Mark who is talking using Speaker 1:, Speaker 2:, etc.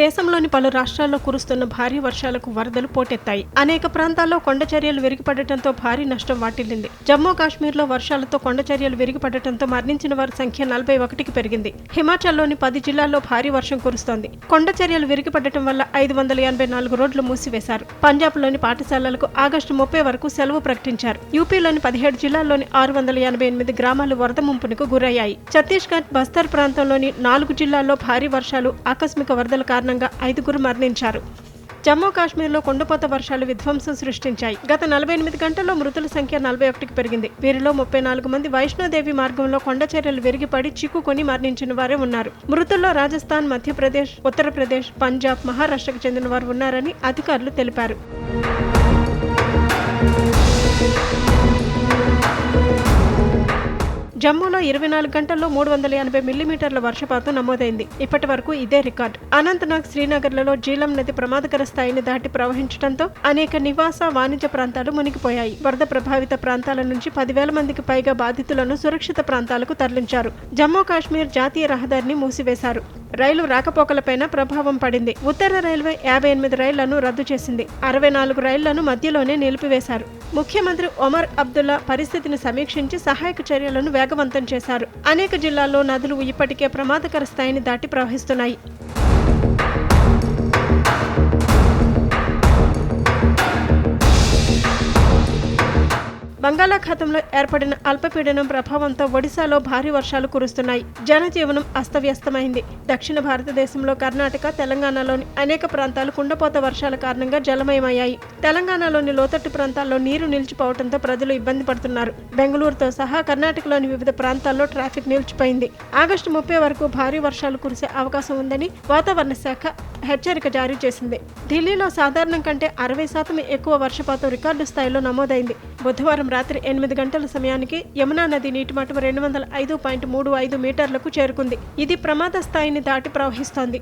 Speaker 1: దేశంలోని పలు రాష్ట్రాల్లో కురుస్తున్న భారీ వర్షాలకు వరదలు పోటెత్తాయి. అనేక ప్రాంతాల్లో కొండ చర్యలు విరిగిపడటంతో భారీ నష్టం వాటిల్లింది. జమ్మూ కాశ్మీర్లో వర్షాలతో కొండ చర్యలు విరిగిపడటంతో మరణించిన వారి సంఖ్య నలభై ఒకటికి పెరిగింది. హిమాచల్లోని పది జిల్లాల్లో భారీ వర్షం కురుస్తోంది. కొండ చర్యలు విరిగిపడటం వల్ల ఐదు వందల ఎనభై నాలుగు రోడ్లు మూసివేశారు. పంజాబ్లోని పాఠశాలలకు ఆగస్టు ముప్పై వరకు సెలవు ప్రకటించారు. యూపీలోని పదిహేడు జిల్లాల్లోని ఆరు వందల ఎనభై ఎనిమిది గ్రామాలు వరద ముంపునకు గురయ్యాయి. ఛత్తీస్గఢ్ బస్తర్ ప్రాంతంలోని నాలుగు జిల్లాల్లో భారీ వర్షాలు ఆకస్మిక వరదల కారణంగా ఐదుగురు మరణించారు. జమ్మూ కాశ్మీర్లో కొండపోత వర్షాలు విధ్వంసం సృష్టించాయి. గత నలభై ఎనిమిది గంటల్లో మృతుల సంఖ్య నలభై ఒకటికి పెరిగింది. వీరిలో ముప్పై నాలుగు మంది వైష్ణోదేవి మార్గంలో కొండచర్యలు విరిగిపడి చిక్కుకొని మరణించిన వారే ఉన్నారు. మృతుల్లో రాజస్థాన్ మధ్యప్రదేశ్ ఉత్తరప్రదేశ్ పంజాబ్ మహారాష్ట్రకు చెందిన వారు ఉన్నారని అధికారులు తెలిపారు. జమ్మూలో ఇరవై నాలుగు గంటల్లో మూడు వందల ఎనభై మిల్లీమీటర్ల వర్షపాతం నమోదైంది. ఇప్పటి వరకు ఇదే రికార్డు. అనంతనాగ్ శ్రీనగర్లలో జీలం నది ప్రమాదకర స్థాయిని దాటి ప్రవహించడంతో అనేక నివాస వాణిజ్య ప్రాంతాలు మునిగిపోయాయి. వరద ప్రభావిత ప్రాంతాల నుంచి పదివేల మందికి పైగా బాధితులను సురక్షిత ప్రాంతాలకు తరలించారు. జమ్మూ కాశ్మీర్ జాతీయ రహదారిని మూసివేశారు. రైలు రాకపోకలపైన ప్రభావం పడింది. ఉత్తర రైల్వే యాభై ఎనిమిది రైళ్ళను రద్దు చేసింది. అరవై నాలుగు రైళ్ళను మధ్యలోనే నిలిపివేశారు. ముఖ్యమంత్రి ఒమర్ అబ్దుల్లా పరిస్థితిని సమీక్షించి సహాయక చర్యలను వేగవంతం చేశారు. అనేక జిల్లాల్లో నదులు ఇప్పటికే ప్రమాదకర స్థాయిని దాటి ప్రవహిస్తున్నాయి. బంగాళాఖాతంలో ఏర్పడిన అల్పపీడనం ప్రభావంతో ఒడిశాలో భారీ వర్షాలు కురుస్తున్నాయి. జనజీవనం అస్తవ్యస్తమైంది. దక్షిణ భారతదేశంలో కర్ణాటక తెలంగాణలోని అనేక ప్రాంతాలు కుండపోత వర్షాల కారణంగా జలమయమయ్యాయి. తెలంగాణలోని లోతట్టు ప్రాంతాల్లో నీరు నిలిచిపోవడంతో ప్రజలు ఇబ్బంది పడుతున్నారు. బెంగళూరుతో సహా కర్ణాటకలోని వివిధ ప్రాంతాల్లో ట్రాఫిక్ నిలిచిపోయింది. ఆగస్టు ముప్పై వరకు భారీ వర్షాలు కురిసే అవకాశం ఉందని వాతావరణ శాఖ హెచ్చరిక జారీ చేసింది. ఢిల్లీలో సాధారణం కంటే అరవై శాతం ఎక్కువ వర్షపాతం రికార్డు స్థాయిలో నమోదైంది. బుధవారం రాత్రి ఎనిమిది గంటల సమయానికి యమునా నది నీటిమట్టం రెండు వందల ఐదు పాయింట్ మూడు ఐదు మీటర్లకు చేరుకుంది. ఇది ప్రమాద స్థాయిని దాటి ప్రవహిస్తోంది.